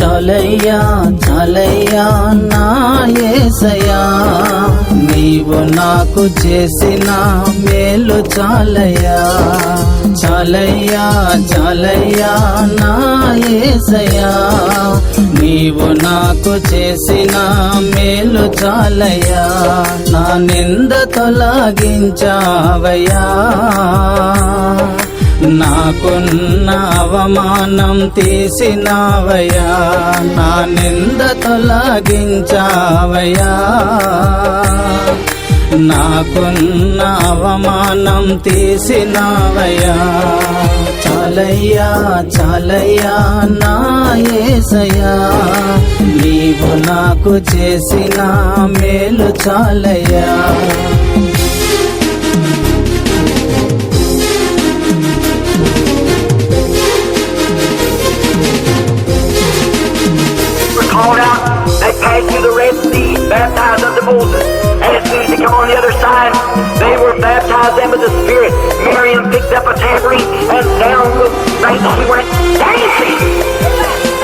చాలయ్యా చాలయ్యా నా యేసయ్యా నీవు నాకు చేసిన మేలు చాలయ్యా. చాలయ్యా చాలయ్యా నా యేసయ్యా నీవు నాకు చేసిన మేలు చాలయ్యా. నా నింద తొలగించావయ్యా. నాకున్న అవమానం తీసినావయ్యా నా నింద తొలగించావయ్యా. నాకున్న అవమానం తీసినావయ్యా చాలయ్యా చాలయ్యా నా యేసయ్యా నీవు నాకు చేసిన మేలు చాలయ్యా. baptized unto Moses. And as soon as they come on the other side, they were baptized them with the Spirit. Miriam picked up a tambourine, and down the bank she went dancing.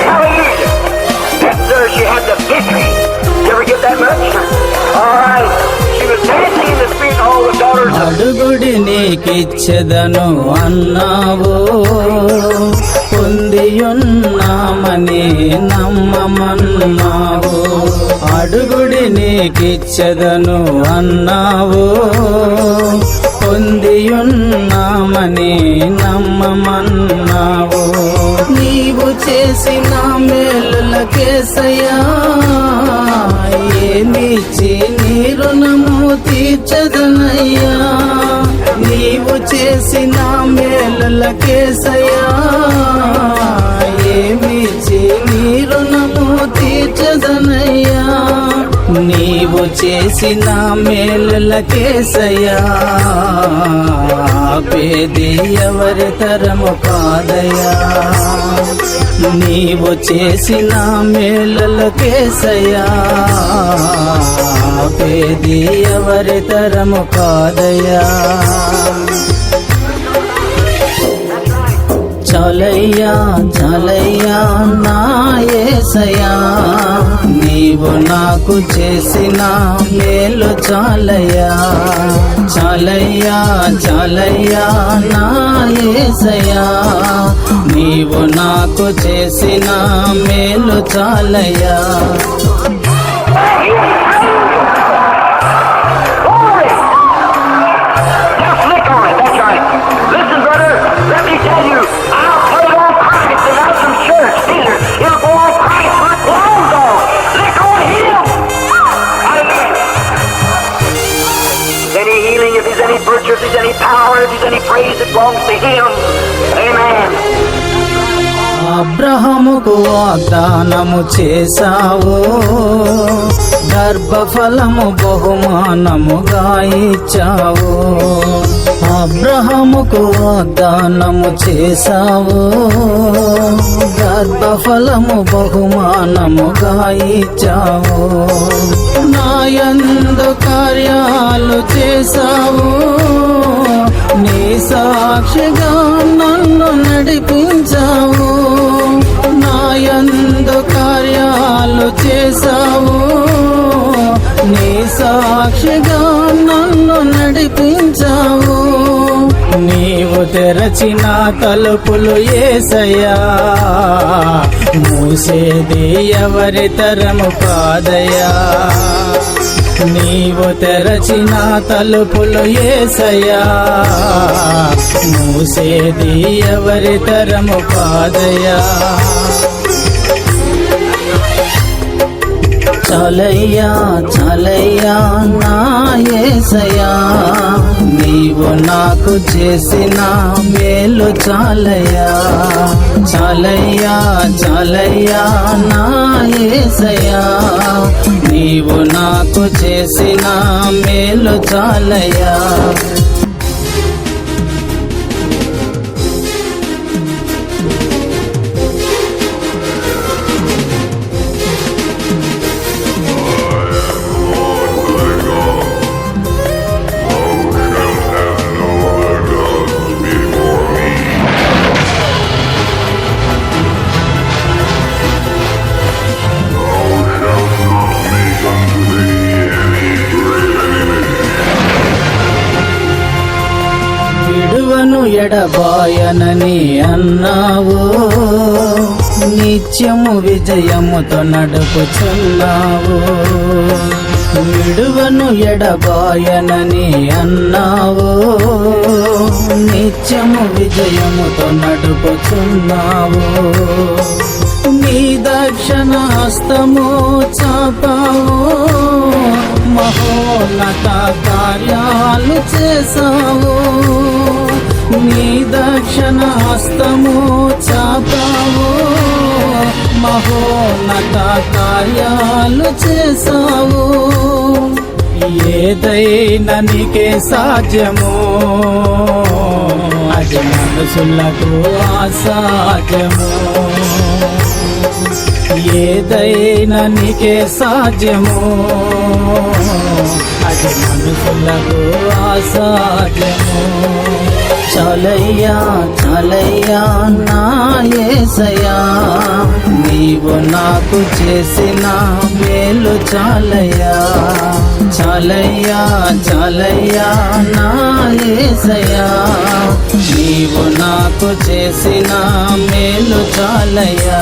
Hallelujah. Yes, sir, she had the victory. You ever get that much? All right. She was dancing in the Spirit, all the daughters of అడుగుడి నీకిచ్చెదను అన్నావు పొందియున్నామని నమ్మమన్నావు అడుగుడి నీకిచ్చదను అన్నావు. పొందియున్నామని నమ్మమన్నావు. నీవు చేసిన మేలుల కేసయ్యా ఏమిచ్చి నీ రుణము తీర్చదనయ్యా. నీవు చేసిన మేలుల కేసయ్యా చేసిన చేసిన మేలులకేసయ్యా పేది ఎవరి తరము కాదయా నీవు చేసిన మేలులకేసయ్యా పేది ఎవరి తరము కాదయా చాలయ్యా చాలయ్యా నా యేసయ్యా నీవు నాకు చేసిన మేలు చాలయ్యా. చాలయ్యా చాలయ్యా నా యేసయ్యా నీవు నాకు చేసిన మేలు చాలయ్యా. అబ్రహముకు వాగ్దానము చేశావు. గర్భఫలము బహుమానముగా ఇచ్చావు. అబ్రహముకు వాగ్దానము చేశావు. గర్భఫలము బహుమానముగా ఇచ్చావు. నాయందు కార్యాలు చేశావు. సాక్షిగా నన్ను నడిపించావు. నాయందు కార్యాలు చేశావు. నీ సాక్షిగా నన్ను నడిపించావు. నీవు తెరచిన తలుపులు ఏసయ్యా. మూసేది ఎవరి తరము కాదయా నీవు తెరచిన తలుపులు ఏసయ్యా. మూసేది ఎవరి తరము కాదయ్యా. చాలయ్యా చాలయ్యా నా యేసయ్యా నీవు నాకు చేసిన మేలు చాలయ్యా. చాలయ్యా చాలయ్యా నా యేసయ్యా నీవు నాకు చేసిన మేలు చాలయ్యా. ఎడబాయనని అన్నావు. నిత్యము విజయముతో నడుపుచున్నావు. విడువను ఎడబాయనని అన్నావు. నిత్యము విజయముతో నడుపుచున్నావు. నీ దక్షణ హస్తము చాపావు. మహోన్నత కార్యాలు చేసావు నీ దక్షిణ హస్తము చాపావు మహోన్నత కార్యాలు చేసావు ఏదైనా నీకే సాధ్యము అది మనసులకు అసాధ్యము. ఏదైనా నీకే సాధ్యము అది మనుషులకు అసాధ్యము చాలయ్యా చాలయ్యా నా యేసయ్యా నీవు నాకు చేసిన మేలు చాలయ్యా. చాలయ్యా చాలయ్యా నా యేసయ్యా నీవు నాకు చేసిన మేలు చాలయ్యా.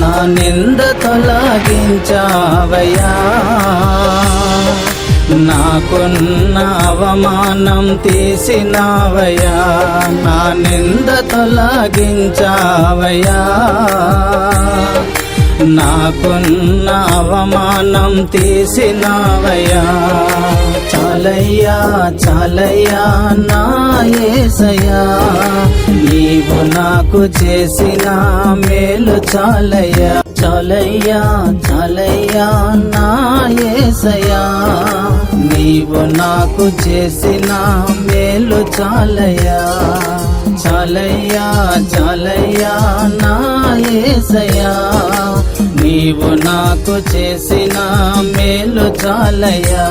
నా నింద తొలగించావయ్యా. నాకున్న అవమానం తీసినావయ్యా నా నింద తొలగించావయ్యా. నాకున్న అవమానం తీసినావయ్యా. చాలయ్యా చాలయ్యా నా యేసయ్యా నీవు నాకు చేసిన మేలు చాలయ్యా. చాలయ్యా చాలయ్యా నా యేసయ్యా నీవు నాకు చేసిన మేలు చాలయ్యా. చాలయ్యా చాలయ్యా నా యేసయ్యా నీవు నాకు చేసిన మేలు చాలయ్యా.